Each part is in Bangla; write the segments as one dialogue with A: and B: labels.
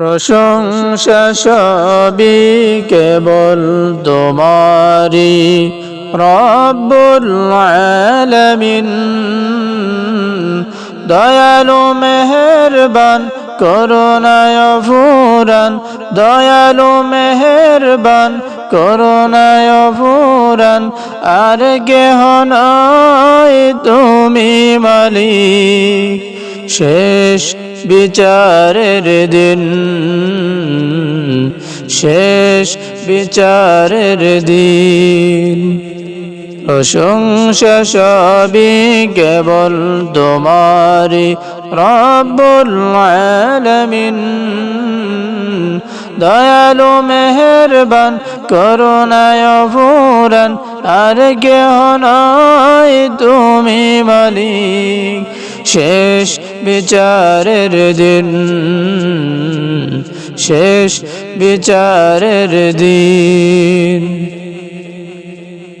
A: প্রশংসা সবই কেবল তোমারি আলামিন। দয়ালু মেহেরবান, করুণায় ফুরান দয়ালু মেহেরবান, করুণায় ফুরান আর গেহ নয় তুমি মালিক, শেষ বিচারের দিন, শেষ বিচারের দিন। প্রশংসা সবই কেবল তোমারি রব্বুল দয়ালু মেহেরবান, করুণায় ফুরান আর কেহ নয় তুমি মালিক। শেষ বিচারের দিন, শেষ বিচারের দিন।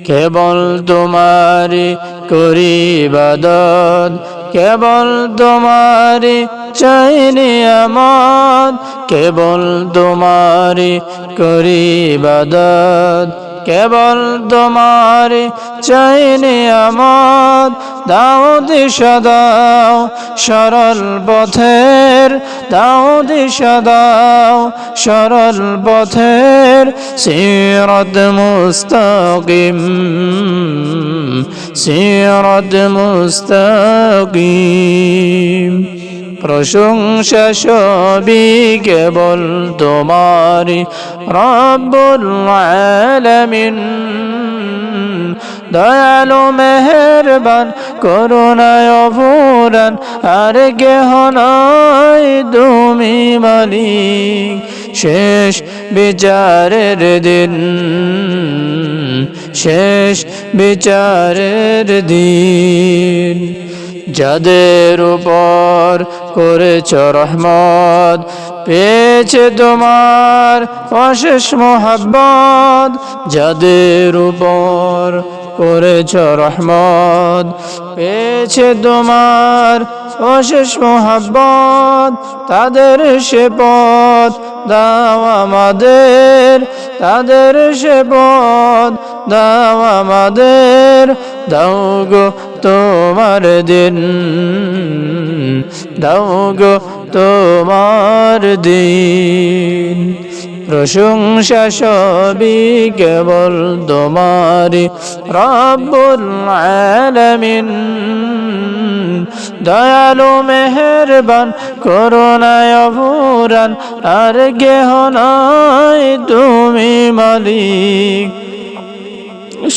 A: কেবল তোমারি করি বাদত কেবল তোমারি চাইনি আমদ, কেবল তোমারি করি বাদত কেবল তোমারি চাইনি আমদ দাও দিশা দাও সরল পথের দাও দিশা দাও সরল পথের, সিরত মুস্তাকিম সিরত মুস্তাকিম। প্রশংসা সবই কেবল তোমারি রব্বুল আলামিন। দয়ালু, মেহেরবান, করুণায় ফুরান আর গেহ নয় তুমি মালিক। শেষ বিচারের দিন, শেষ বিচারের দিন। যাদের উপর করেছ রহমত, পেয়েছে তোমার অশেষ মোহাব্বত। যাদের উপর করেছ রহমত, পেয়েছে তোমার অশেষ মোহাব্বত। তাদের সে পথ দাও আমাদের, তাদের সে পথ দাও আমাদের। দাও গো তোমার দিন। দাও গো তোমার দিন। প্রশংসা সবই কেবল তোমারি রব্বুল আলামিন, দয়ালু মেহেরবান, করুণায় ফুরান আর গেহ নয় তুমি মালিক।